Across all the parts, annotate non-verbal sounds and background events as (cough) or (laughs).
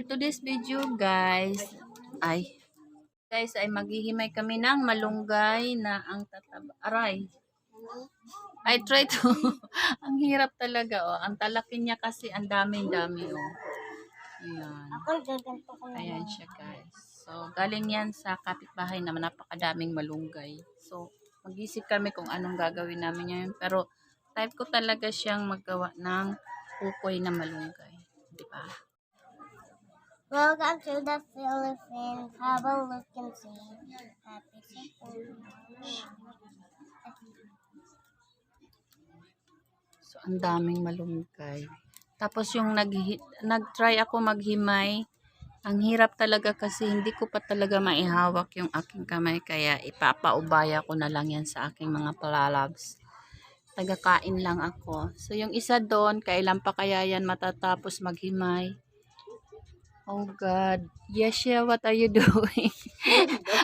for today's video guys, ay, guys ay maghihimay kami ng malunggay na ang tataba. Aray. I try to. (laughs) ang hirap talaga oh. Ang talaki niya kasi ang daming dami oh. Ayan. Ayan siya guys. So, galing yan sa kapitbahay na napakadaming malunggay. So, mag-isip kami kung anong gagawin namin ngayon. Pero, type ko talaga siyang maggawa ng ukoy na malunggay. Di ba? Welcome to the Philippines. Have a look and see. Happy September. So, ang daming malunggay. Tapos yung nag nag-try ako maghimay. Ang hirap talaga kasi hindi ko pa talaga maihawak yung aking kamay kaya ipapaubaya ko na lang yan sa aking mga palalabs. Tagakain lang ako. So yung isa doon, kailan pa kaya yan matatapos maghimay? Oh God. Yesha, what are you (laughs) doing?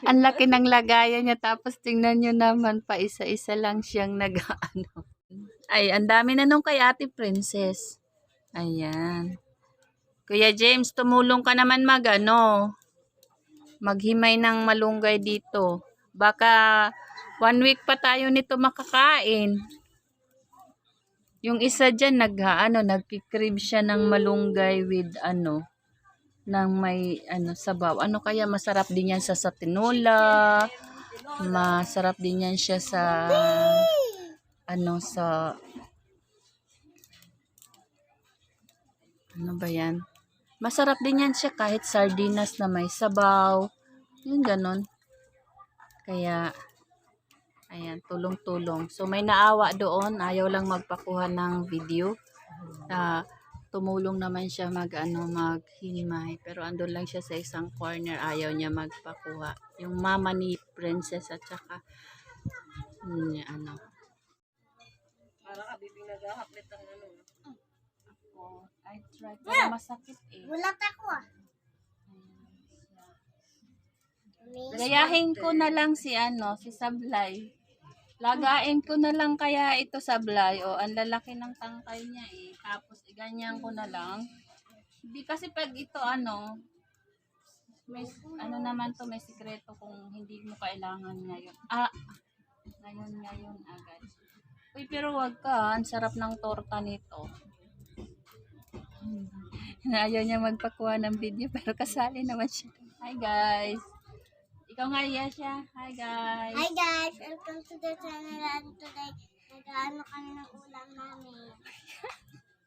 ang laki ng lagayan niya tapos tingnan nyo naman pa isa-isa lang siyang (laughs) nag-ano. Ay, ang dami na nung kay Ate Princess. Ayan. Kuya James, tumulong ka naman mag ano, maghimay ng malunggay dito. Baka one week pa tayo nito makakain. Yung isa dyan, nag, ano, nagkikrib siya ng malunggay with ano, ng may ano, sabaw. Ano kaya masarap din yan sa sa tinola. Masarap din yan siya sa ano sa ano ba yan? Masarap din yan siya kahit sardinas na may sabaw. Yung ganon. Kaya, ayan, tulong-tulong. So, may naawa doon. Ayaw lang magpakuha ng video. Ah, tumulong naman siya mag, ano, maghimay. Pero andun lang siya sa isang corner. Ayaw niya magpakuha. Yung mama ni Princess at saka, hmm, ano, Ako, I tried pero masakit eh. Gulat ako ah. Gayahin ko na lang si ano, si Sablay. Lagain ko na lang kaya ito Sablay. O, ang lalaki ng tangkay niya eh. Tapos, iganyan ko na lang. Hindi kasi pag ito ano, may, ano naman to, may sikreto kung hindi mo kailangan ngayon. Ah, ngayon, ngayon agad. Uy, pero wag ka, ang sarap ng torta nito. (laughs) Ayaw niya magpakuha ng video (laughs) pero kasali naman siya. Hi guys! Ikaw nga iya siya. Hi guys! Hi guys, welcome to the channel and today nag-ano kami ng ulam namin.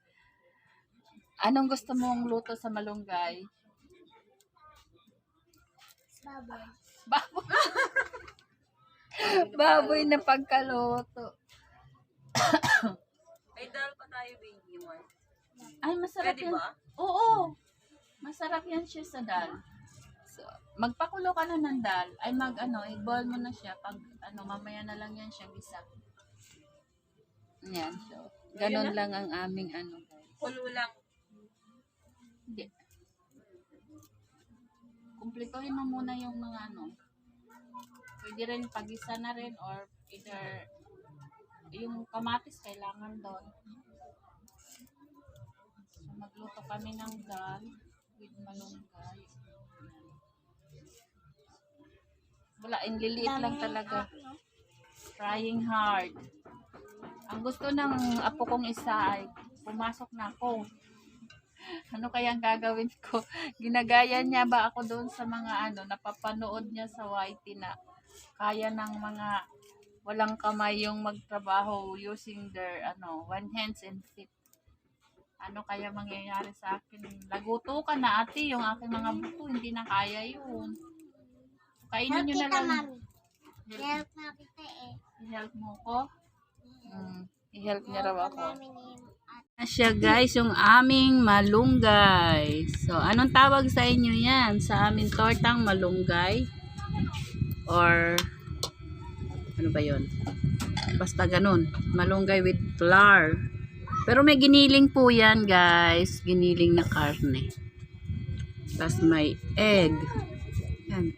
(laughs) Anong gusto mong luto sa malunggay? Baboy. Baboy! (laughs) Baboy na pagkaluto. (coughs) Ay, dahil pa tayo baby. Ay, masarap Pwede yan. ba? Oo. Masarap yan siya sa dal. Magpakulo ka na ng dal. Ay, mag, ano, i-boil mo na siya. Pag, ano, mamaya na lang yan siya gisa. Yan. So, ganun lang ang aming, ano. Kulo lang. Hindi. Kumplituhin mo muna yung mga, ano, pwede rin pagisa na rin or either yung kamatis kailangan doon. So, magluto kami ng dal with malunggay. Wala, inliliit lang talaga. Trying hard. Ang gusto ng apo kong isa ay pumasok na ako. Ano kaya ang gagawin ko? (laughs) Ginagaya niya ba ako doon sa mga ano, napapanood niya sa YT na kaya ng mga walang kamay yung magtrabaho using their ano, one hands and feet. Ano kaya mangyayari sa akin? Laguto ka na ate, yung aking mga buto, hindi na kaya yun. Kainin Help nyo na lang. mami. Help na kita eh. I-help mo ko? Mm, i-help niya raw ako. na siya guys, yung aming malunggay. So, anong tawag sa inyo yan? Sa aming tortang malunggay? Or, ano ba yon? Basta ganun. Malunggay with flour. Pero may giniling po yan guys. Giniling na karne. Tapos may egg. Yan.